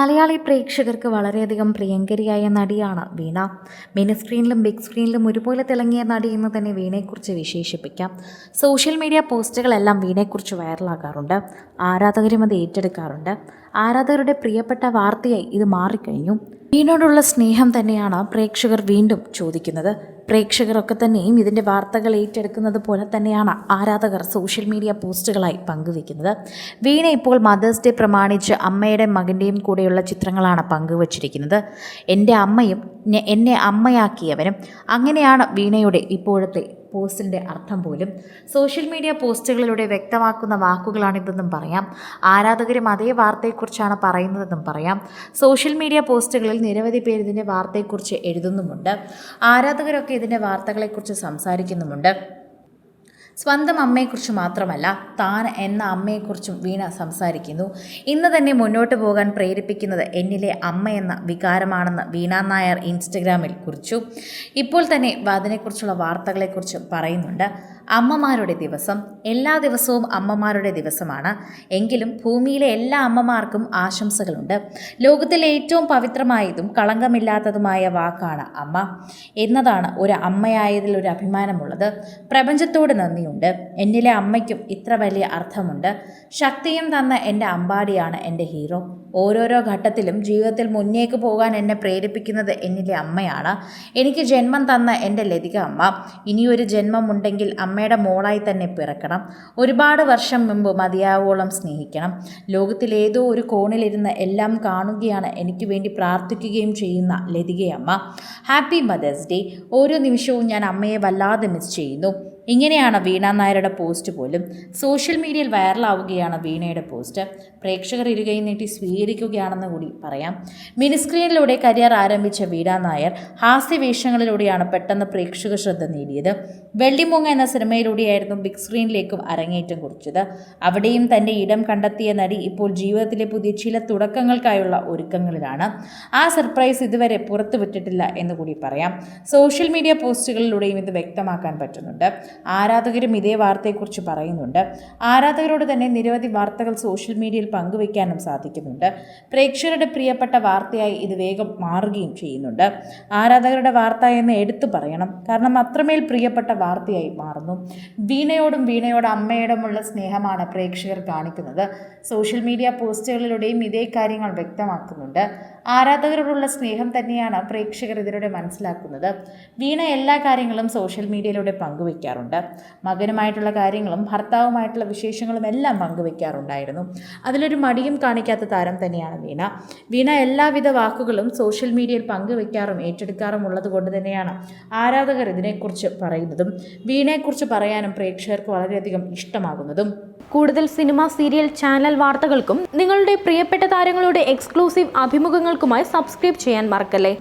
മലയാളി പ്രേക്ഷകർക്ക് വളരെയധികം പ്രിയങ്കരിയായ നടിയാണ് വീണ. മിനി സ്ക്രീനിലും ബിഗ് സ്ക്രീനിലും ഒരുപോലെ തിളങ്ങിയ നടി എന്ന് തന്നെ വീണയെക്കുറിച്ച് വിശേഷിപ്പിക്കാം. സോഷ്യൽ മീഡിയ പോസ്റ്റുകളെല്ലാം വീണയെക്കുറിച്ച് വൈറലാകാറുണ്ട്. ആരാധകരും അത് ഏറ്റെടുക്കാറുണ്ട്. ആരാധകരുടെ പ്രിയപ്പെട്ട വാർത്തയായി ഇത് മാറിക്കഴിഞ്ഞു. വീണോടുള്ള സ്നേഹം തന്നെയാണ് പ്രേക്ഷകർ വീണ്ടും ചോദിക്കുന്നത്. പ്രേക്ഷകരൊക്കെ തന്നെയും ഇതിന്റെ വാർത്തകൾ ഏറ്റെടുക്കുന്നത് പോലെ തന്നെയാണ് ആരാധകർ സോഷ്യൽ മീഡിയ പോസ്റ്റുകളായി പങ്കുവെക്കുന്നത് വീണ ഇപ്പോൾ മദേഴ്സ് ഡേ പ്രമാണിച്ച് അമ്മയുടെ മകന്റെയും കൂടെയുള്ള ചിത്രങ്ങളാണ് പങ്കുവച്ചിരിക്കുന്നത്. എന്റെ അമ്മയും എന്നെ അമ്മയാക്കിയവനും അങ്ങനെയാണ് വീണയുടെ ഇപ്പോഴത്തെ പോസ്റ്റിന്റെ അർത്ഥം പോലും സോഷ്യൽ മീഡിയ പോസ്റ്റുകളിലൂടെ വ്യക്തമാക്കുന്ന വാക്കുകളാണിതെന്നും പറയാം. ആരാധകരും അതേ വാർത്തയെക്കുറിച്ചാണ് പറയുന്നതെന്നും പറയാം. സോഷ്യൽ മീഡിയ പോസ്റ്റുകളിൽ നിരവധി പേര് ഇതിന്റെ വാർത്തയെക്കുറിച്ച് എഴുതുന്നുമുണ്ട്. ആരാധകരൊക്കെ ഇതിന്റെ വാർത്തകളെക്കുറിച്ച് സംസാരിക്കുന്നുമുണ്ട്. സ്വന്തം അമ്മയെക്കുറിച്ച് മാത്രമല്ല താൻ എന്ന അമ്മയെക്കുറിച്ചും വീണ സംസാരിക്കുന്നു. ഇന്ന് തന്നെ മുന്നോട്ട് പോകാൻ പ്രേരിപ്പിക്കുന്നത് എന്നിലെ അമ്മ എന്ന വികാരമാണെന്ന് വീണ നായർ ഇൻസ്റ്റഗ്രാമിൽ കുറിച്ചു. ഇപ്പോൾ തന്നെ അതിനെക്കുറിച്ചുള്ള വാർത്തകളെക്കുറിച്ച് പറയുന്നുണ്ട്. അമ്മമാരുടെ ദിവസം എല്ലാ ദിവസവും അമ്മമാരുടെ ദിവസമാണ്. എങ്കിലും ഭൂമിയിലെ എല്ലാ അമ്മമാർക്കും ആശംസകളുണ്ട്. ലോകത്തിലെ ഏറ്റവും പവിത്രമായതും കളങ്കമില്ലാത്തതുമായ വാക്കാണ് അമ്മ. എന്നതാണ് ഒരു അമ്മയായതിൽ ഒരു അഭിമാനമുള്ളത്. പ്രപഞ്ചത്തോട് നന്ദിയുണ്ട്. എന്നിലെ അമ്മയ്ക്കും ഇത്ര വലിയ അർത്ഥമുണ്ട്. ശക്തിയും തന്ന എന്റെ അമ്പാടിയാണ് എന്റെ ഹീറോ. ഓരോരോ ഘട്ടത്തിലും ജീവിതത്തിൽ മുന്നേക്ക് പോകാൻ എന്നെ പ്രേരിപ്പിക്കുന്നത് എന്നിലെ അമ്മയാണ്. എനിക്ക് ജന്മം തന്ന എന്റെ ലതിക അമ്മ. ഇനിയൊരു ജന്മമുണ്ടെങ്കിൽ അമ്മയുടെ മോളായി തന്നെ പിറക്കണം. ഒരുപാട് വർഷം മുമ്പ് മതിയാവോളം സ്നേഹിക്കണം. ലോകത്തിലേതോ ഒരു കോണിലിരുന്ന് എല്ലാം കാണുകയാണ് എനിക്ക് വേണ്ടി പ്രാർത്ഥിക്കുകയും ചെയ്യുന്ന ലതികയമ്മ. ഹാപ്പി മദേഴ്സ് ഡേ ഓരോ നിമിഷവും ഞാൻ അമ്മയെ വല്ലാതെ മിസ് ചെയ്യുന്നു. ഇങ്ങനെയാണ് വീണ നായരുടെ പോസ്റ്റ് പോലും. സോഷ്യൽ മീഡിയയിൽ വൈറലാവുകയാണ് വീണയുടെ പോസ്റ്റ് പ്രേക്ഷകർ ഇരുകൈ നീട്ടി സ്വീകരിക്കുകയാണെന്ന് കൂടി പറയാം. മിനിസ്ക്രീനിലൂടെ കരിയർ ആരംഭിച്ച വീണ നായർ ഹാസ്യവേഷങ്ങളിലൂടെയാണ് പെട്ടെന്ന് പ്രേക്ഷക ശ്രദ്ധ നേടിയത്. വെള്ളിമൂങ്ങ എന്ന സിനിമയിലൂടെയായിരുന്നു ബിഗ് സ്ക്രീനിലേക്കും അരങ്ങേറ്റം കുറിച്ചത്. അവിടെയും തന്റെ ഇടം കണ്ടെത്തിയ നടി ഇപ്പോൾ ജീവിതത്തിലെ പുതിയ ചില തുടക്കങ്ങൾക്കായുള്ള ഒരുക്കങ്ങളിലാണ്. ആ സർപ്രൈസ് ഇതുവരെ പുറത്തുവിട്ടിട്ടില്ല എന്ന് കൂടി പറയാം. സോഷ്യൽ മീഡിയ പോസ്റ്റുകളിലൂടെയും ഇത് വ്യക്തമാക്കാൻ പറ്റുന്നുണ്ട്. ആരാധകരും ഇതേ വാർത്തയെക്കുറിച്ച് പറയുന്നുണ്ട്. ആരാധകരോട് തന്നെ നിരവധി വാർത്തകൾ സോഷ്യൽ മീഡിയയിൽ പങ്കുവയ്ക്കാനും സാധിക്കുന്നുണ്ട്. പ്രേക്ഷകരുടെ പ്രിയപ്പെട്ട വാർത്തയായി ഇത് വേഗം മാറുകയും ചെയ്യുന്നുണ്ട്. ആരാധകരുടെ വാർത്ത എന്ന് എടുത്തു പറയണം. കാരണം അത്രമേൽ പ്രിയപ്പെട്ട വാർത്തയായി മാറുന്നു. വീണയോടും വീണയോട് അമ്മയോടുമുള്ള സ്നേഹമാണ് പ്രേക്ഷകർ കാണിക്കുന്നത്. സോഷ്യൽ മീഡിയ പോസ്റ്റുകളിലൂടെയും ഇതേ കാര്യങ്ങൾ വ്യക്തമാക്കുന്നുണ്ട്. ആരാധകരോടുള്ള സ്നേഹം തന്നെയാണ് പ്രേക്ഷകർ ഇതിലൂടെ മനസ്സിലാക്കുന്നത്. വീണ എല്ലാ കാര്യങ്ങളും സോഷ്യൽ മീഡിയയിലൂടെ പങ്കുവയ്ക്കാറുണ്ട് മകനുമായിട്ടുള്ള കാര്യങ്ങളും ഭർത്താവുമായിട്ടുള്ള വിശേഷങ്ങളും എല്ലാം പങ്കുവയ്ക്കാറുണ്ടായിരുന്നു അതിലൊരു മടിയും കാണിക്കാത്ത താരം തന്നെയാണ് വീണ. വീണ എല്ലാവിധ വാക്കുകളും സോഷ്യൽ മീഡിയയിൽ പങ്കുവയ്ക്കാറും ഏറ്റെടുക്കാറും ഉള്ളത് കൊണ്ട് തന്നെയാണ് ആരാധകർ ഇതിനെക്കുറിച്ച് പറയുന്നതും വീണയെക്കുറിച്ച് പറയാനും പ്രേക്ഷകർക്ക് വളരെയധികം ഇഷ്ടമാകുന്നതും. കൂടുതൽ സിനിമ സീരിയൽ ചാനൽ വാർത്തകൾക്കും നിങ്ങളുടെ പ്രിയപ്പെട്ട താരങ്ങളുടെ എക്സ്ക്ലൂസീവ് അഭിമുഖങ്ങൾക്കുമായി സബ്സ്ക്രൈബ് ചെയ്യാൻ മറക്കല്ലേ?